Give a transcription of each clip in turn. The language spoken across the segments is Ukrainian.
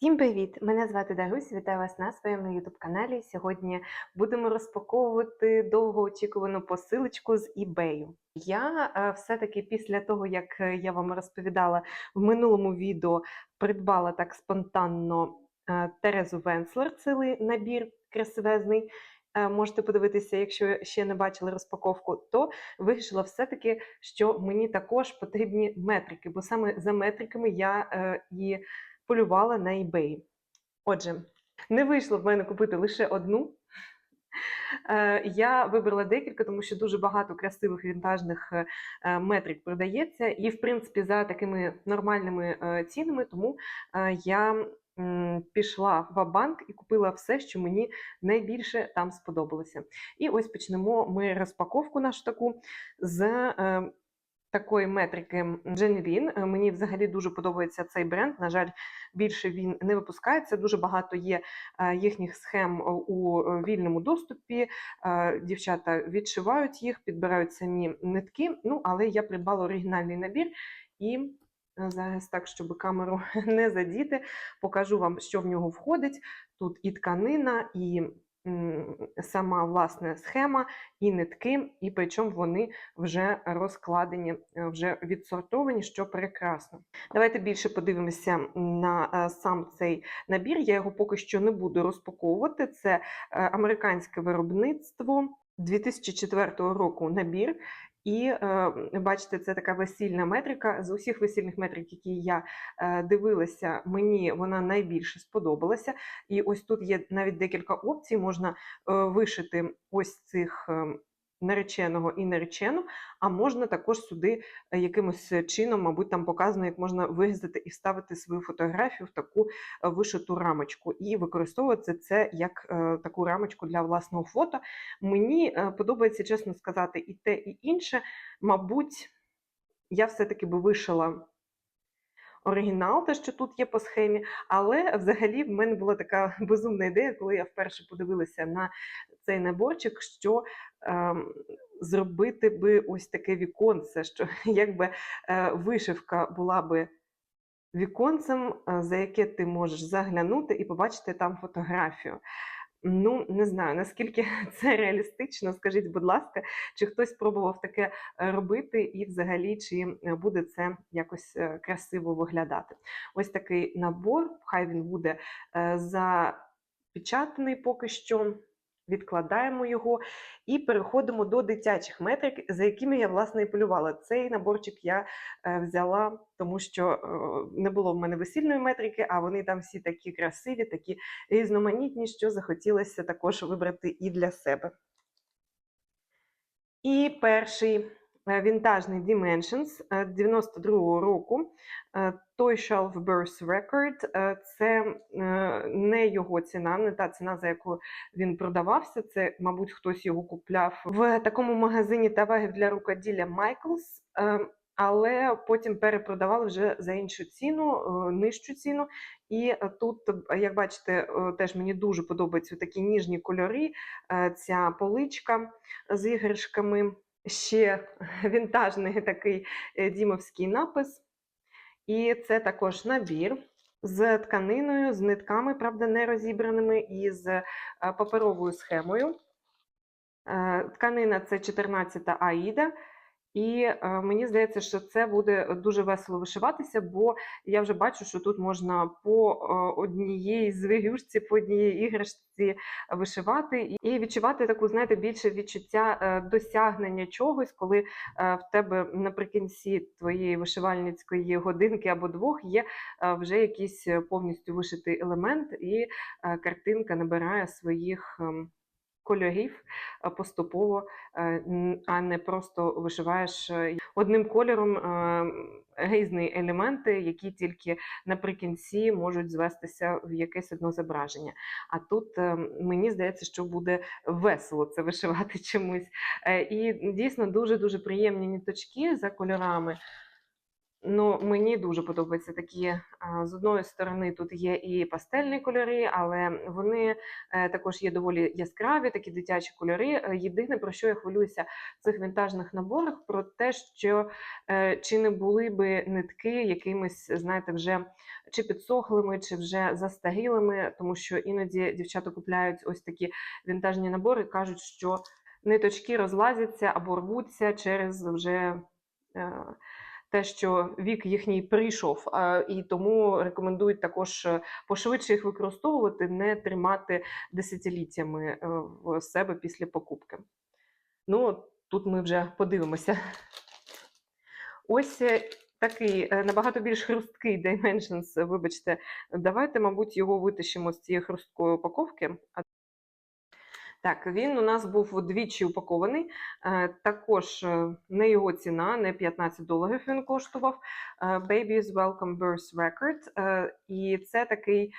Всім привіт! Мене звати Дарусь, вітаю вас на своєму youtube каналі. Сьогодні будемо розпаковувати довгоочікувану посилочку з eBay. Я е, все-таки після того, як е, я вам розповідала в минулому відео, придбала так спонтанно е, Терезу Венслер, цілий набір красивезний. Можете подивитися, якщо ще не бачили розпаковку, то вирішила все-таки, що мені також потрібні метрики, бо саме за метриками я і полювала на eBay. Отже, не вийшло в мене купити лише одну. Е, Я вибрала декілька, тому що дуже багато красивих вінтажних е, метрик продається, і, в принципі, за такими нормальними е, цінами, тому я пішла в банк і купила все, що мені найбільше там сподобалося. І ось почнемо ми розпаковку нашу таку з такої метрики Genuine. Е, Мені взагалі дуже подобається цей бренд. На жаль, більше він не випускається. Дуже багато є е, їхніх схем у е, вільному доступі. Дівчата відшивають їх, підбирають самі нитки. Ну, але я придбала оригінальний набір і. Зараз так, щоб камеру не задіти, покажу вам, що в нього входить. Тут і тканина, і сама власне схема, і нитки, і причому вони вже розкладені, е, вже відсортовані, що прекрасно. Давайте більше подивимося на е, сам цей набір. Я його поки що не буду розпаковувати. Це е, американське виробництво 2004 року набір. І е, бачите, це така весільна метрика. З усіх весільних метрик, які я е, дивилася, мені вона найбільше сподобалася. І ось тут є навіть декілька опцій. Можна е, вишити ось цих е, нареченого і наречену, а можна також сюди е, якимось чином, мабуть, там показано, як можна вирізати і вставити свою фотографію в таку е, вишиту рамочку, і використовувати це як е, таку рамочку для власного фото. Мені е, подобається, чесно сказати, і те, і інше. Мабуть, я все-таки би вишила оригінал, те, що тут є по схемі, але взагалі в мене була така безумна ідея, коли я вперше подивилася на цей наборчик, що ем, зробити би ось таке віконце, що якби е, вишивка була би віконцем, е, за яке ти можеш заглянути і побачити там фотографію. Ну, не знаю, наскільки це реалістично, скажіть, будь ласка, чи хтось пробував таке е, робити, і взагалі чи е, буде це якось е, красиво виглядати? Ось такий набор, хай він буде за запечатаний поки що. Відкладаємо його і переходимо до дитячих метрик, за якими я власне і полювала. Цей наборчик я е, взяла, тому що е, не було в мене весільної метрики, а вони там всі такі красиві, такі різноманітні, що захотілося також вибрати і для себе. І перший вінтажний Dimensions е, 92-го року. е, Той Shelf Birth Record. е, Це е, не його ціна, не та ціна, за яку він продавався. Це, мабуть, хтось його купляв в такому магазині товарів для рукоділля Michaels. е, Але потім перепродавали вже за іншу ціну, е, нижчу ціну. І е, тут, е, як бачите, е, теж мені дуже подобаються такі ніжні кольори. е, Ця поличка з іграшками. Ще вінтажний такий е, дімовський напис. І це також набір з тканиною, з нитками, правда, не розібраними, і з е, паперовою схемою. Е, Тканина це 14 Аїда. І е, мені здається, що це буде дуже весело вишиватися, бо я вже бачу, що тут можна по е, однієї звірюшці, по однієї іграшці вишивати і- відчувати таку, знаєте, більше відчуття е, досягнення чогось, коли е, в тебе наприкінці твоєї вишивальницької годинки або двох є е, вже якийсь е, повністю вишитий елемент, і е, картинка набирає своїх. Кольорів е, поступово, е, а не просто вишиваєш е, одним кольором різні елементи, які тільки наприкінці можуть звестися в якесь одно зображення. А тут мені здається, що буде весело це вишивати чомусь. Е, І дійсно дуже дуже приємні ніточки за кольорами. Ну, мені дуже подобаються такі. З одної сторони, тут є і пастельні кольори, але вони е, також є доволі яскраві, такі дитячі кольори. Е, Єдине, про що я хвилююся в цих вінтажних наборах, про те, що е, чи не були би нитки якимись, знаєте, вже чи підсохлими, чи вже застарілими, тому що іноді дівчата купляють ось такі вінтажні набори, кажуть, що ниточки розлазяться або рвуться через вже. Те, що вік їхній прийшов, і тому рекомендують також е, пошвидше їх використовувати, не тримати десятиліттями е, в себе після покупки. Ну, тут ми вже подивимося. Ось е, такий набагато більш хрусткий Dimensions, вибачте, давайте, мабуть, його витащимо з цієї хрусткої упаковки. Так, він у нас був вдвічі упакований. Е, Також е, не його ціна, не 15 доларів він коштував. Е, Baby's Welcome Birth Record. І це такий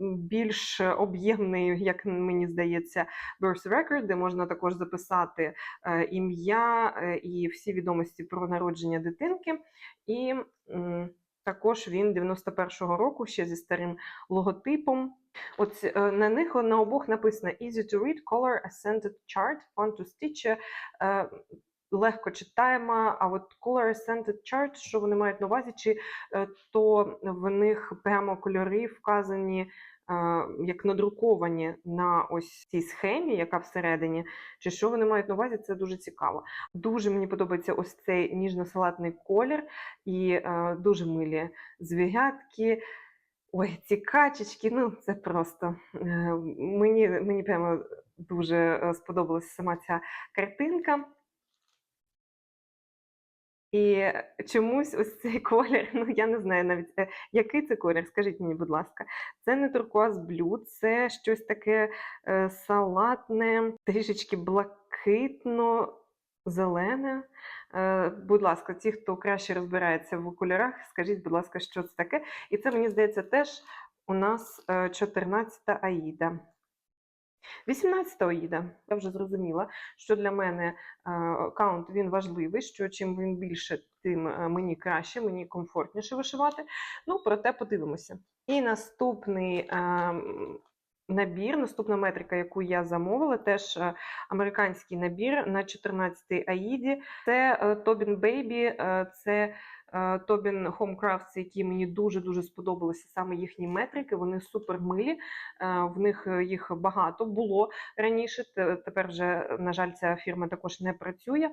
більш об'ємний, як мені здається, birth record, де можна також записати ім'я і всі відомості про народження дитинки. І також він 91-го року ще зі старим логотипом. От е, на них на обох написано Easy to read, color accented chart, fun to stitch. Е, Легко читаємо, а от color accented chart, що вони мають на увазі, чи е, то в них прямо кольори вказані е, як надруковані на ось цій схемі, яка всередині, чи що вони мають на увазі, це дуже цікаво. Дуже мені подобається ось цей ніжно-салатний колір і е, дуже милі звірятки. Ой, ці качечки, ну це просто е, мені, мені прямо дуже е, сподобалася сама ця картинка. І чомусь ось цей колір, ну я не знаю навіть, е, який це колір, скажіть мені, будь ласка. Це не туркуаз блю, це щось таке салатне, трішечки блакитно. Е, будь ласка, ті, хто краще розбирається в кольорах, скажіть, будь ласка, що це таке. І це, мені здається, теж у нас е, 14-та Аїда. 18 Аїда. Я вже зрозуміла, що для мене е, аккаунт він важливий, що чим він більше, тим е, мені краще, мені комфортніше вишивати. Ну, проте подивимося. І наступний ем, набір, наступна метрика, яку я замовила, теж е, американський набір на 14-й Аїді. Це е, Тобін Бейбі, е, це е, Тобін Homecrafts, які мені дуже-дуже сподобалися саме їхні метрики. Вони супер милі. Е, В них е, їх багато було раніше. Тепер вже, на жаль, ця фірма також не працює.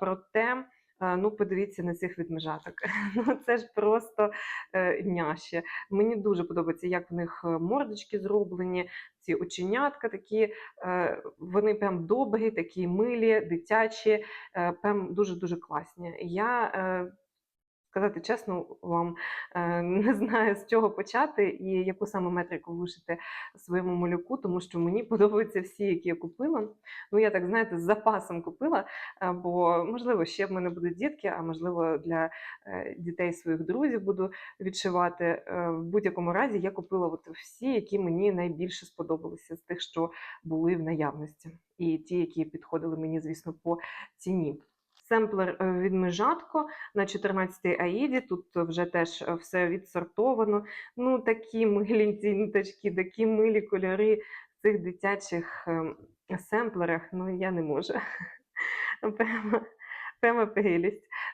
Проте. Е, Ну, подивіться на цих відмежаток. Ну, це ж просто е, няще. Мені дуже подобається, як в них е, мордочки зроблені, ці оченятка такі, вони прям добрі, такі милі, дитячі, прям дуже-дуже класні. Я, сказати чесно, вам е, не знаю, з чого почати і яку саме метрику вишити своєму малюку, тому що мені подобаються всі, які я купила. Ну, я так, знаєте, з запасом купила, е, бо, можливо, ще в мене будуть дітки, а можливо, для е, дітей своїх друзів буду відшивати. В будь-якому разі я купила от всі, які мені найбільше сподобалися з тих, що були в наявності, і ті, які підходили мені, звісно, по ціні. Семплер е, від Межатко на 14-й Аїді. Тут вже теж е, все відсортовано. Ну, такі милі ці такі милі кольори в цих дитячих ем, семплерах. Ну, я не можу. Прямо, прямо.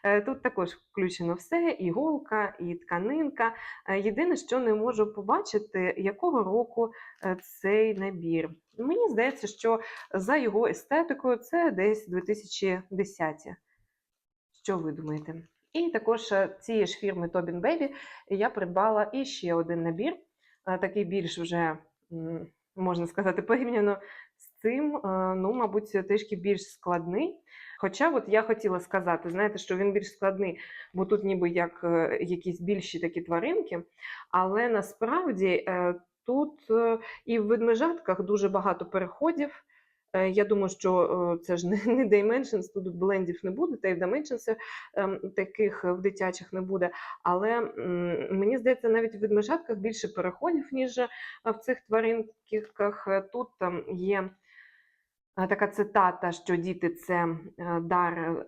Е, Тут також включено все: і голка, і тканинка. Єдине, що не можу побачити, якого року цей набір. Мені здається, що за його естетикою це десь 2010. Що ви думаєте? І також е, цієї ж фірми Tobin Baby я придбала і ще один набір, е, такий більш вже, можна сказати, порівняно з цим, е, ну, мабуть, трішки більш складний. Хоча от я хотіла сказати, знаєте, що він більш складний, бо тут ніби як якісь більші такі тваринки, але насправді тут і в ведмежатках дуже багато переходів. Е, Я думаю, що е, це ж не, не Dimensions, тут блендів не буде, та й в Dimensions ем, таких в дитячих не буде. Але мені здається, навіть в ведмежатках більше переходів, ніж е, в цих тваринках. Е, Тут там є е, така цитата, що діти це е, дар е,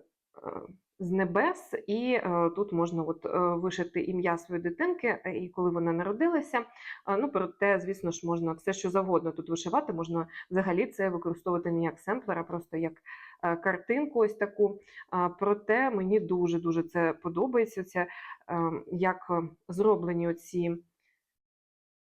з небес, і е, тут можна от, е, вишити ім'я своєї дитинки, е, і коли вона народилася. Ну, проте, звісно ж, можна все, що завгодно тут вишивати, можна взагалі це використовувати не як семплер, а просто як картинку ось таку. Проте мені дуже-дуже це подобається, це, як зроблені оці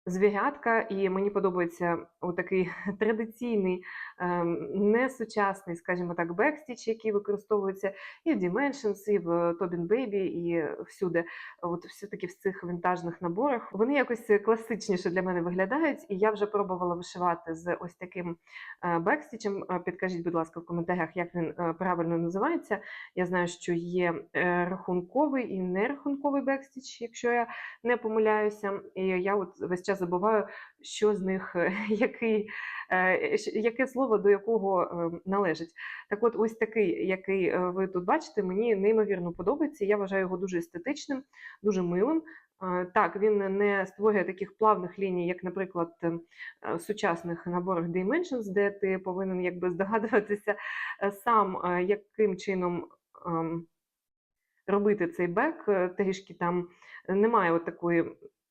звірятка, і мені подобається отакий традиційний, ем, несучасний, скажімо так, бекстіч, який використовується і в Dimensions, і в Tobin Baby, і всюди. От все-таки в цих вінтажних наборах. Вони якось класичніше для мене виглядають, і я вже пробувала вишивати з ось таким е, бекстічем. Е, Підкажіть, будь ласка, в коментарях, як він е, правильно називається. Я знаю, що є рахунковий і нерахунковий бекстіч, якщо я не помиляюся. І я от весь час забуваю, що з них е, який, е, яке слово до якого е, належить. Так от, ось такий, який е, ви тут бачите, мені неймовірно подобається. Я вважаю його дуже естетичним, дуже милим. Так, він не створює таких плавних ліній, як, наприклад, в сучасних наборах Dimensions, де ти повинен якби здогадуватися сам, яким чином ем, робити цей бек. Трішки там немає от такої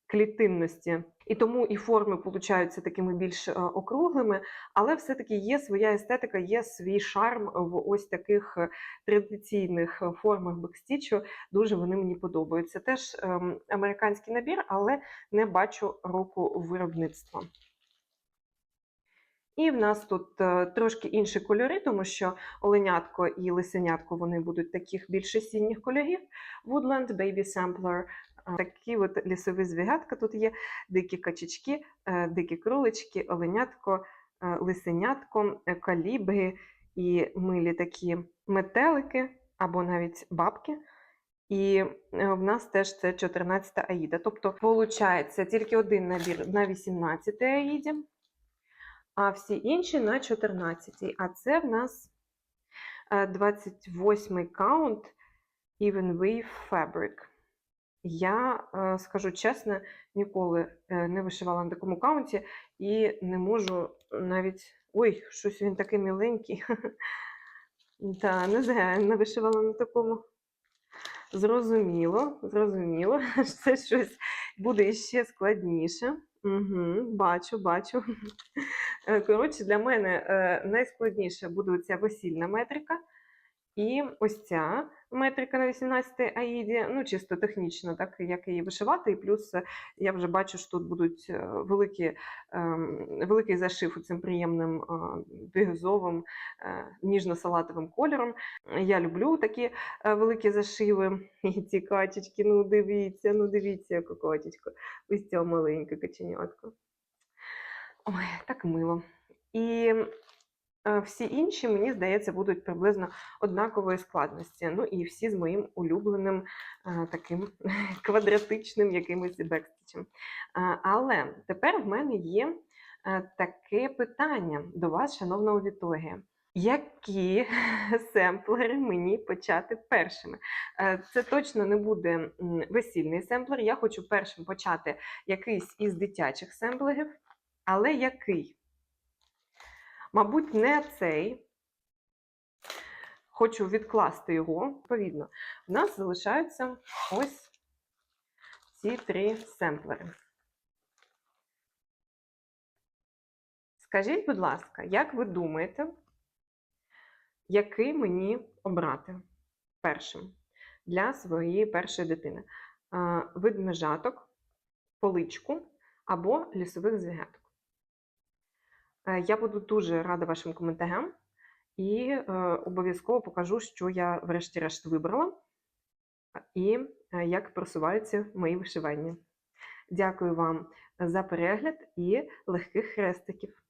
клітинності. І тому і форми получаються такими більш е, округлими, але все-таки є своя естетика, є свій шарм в ось таких е, традиційних е, формах бекстічу. Дуже вони мені подобаються. Теж ем, американський набір, але не бачу року виробництва. І в нас тут е, трошки інші кольори, тому що оленятко і лисенятко вони будуть таких більш осінніх кольорів. Woodland, Baby Sampler, такі от лісові звірятка тут є, дикі качечки, е, дикі кролички, оленятко, е, лисенятко, калібри і милі такі метелики або навіть бабки. І в нас теж це 14 аїда. Тобто, виходить, тільки один набір на 18 аїді а всі інші на 14. А це в нас 28 каунт Even Weave Fabric. Я е, скажу чесно, ніколи е, не вишивала на такому каунті і не можу навіть. Ой, щось він такий міленький. Та, не зря не вишивала на такому. Зрозуміло, зрозуміло, це щось буде ще складніше. Угу, бачу, бачу. Е, Коротше, для мене е, найскладніше буде ця весільна метрика. І ось ця метрика на 18 аїді, ну чисто технічно, так як її вишивати. І плюс е, я вже бачу, що тут будуть великі, великий зашив цим приємним бірюзовим, е, ніжно-салатовим кольором. Я люблю такі великі зашиви. І ці качечки, ну дивіться, ну дивіться, яка качечка. Ось ця маленька каченятка. Ой, так мило. І е, всі інші, мені здається, будуть приблизно однакової складності. Ну і всі з моїм улюбленим е, таким квадратичним якимось бекстичем. Е, Але тепер в мене є таке питання до вас, шановна аудиторія. Які семплери мені почати першими? Це точно не буде весільний семплер. Я хочу першим почати якийсь із дитячих семплерів, але який? Мабуть, не цей. Хочу відкласти його. Відповідно, в нас залишаються ось ці три семплери. Скажіть, будь ласка, як ви думаєте, який мені обрати першим для своєї першої дитини? А, Ведмежаток, поличку або лісових звіряток? Е, Я буду дуже рада вашим коментарям і е, обов'язково покажу, що я врешті-решт вибрала і е, як просуваються мої вишивання. Дякую вам за перегляд і легких хрестиків.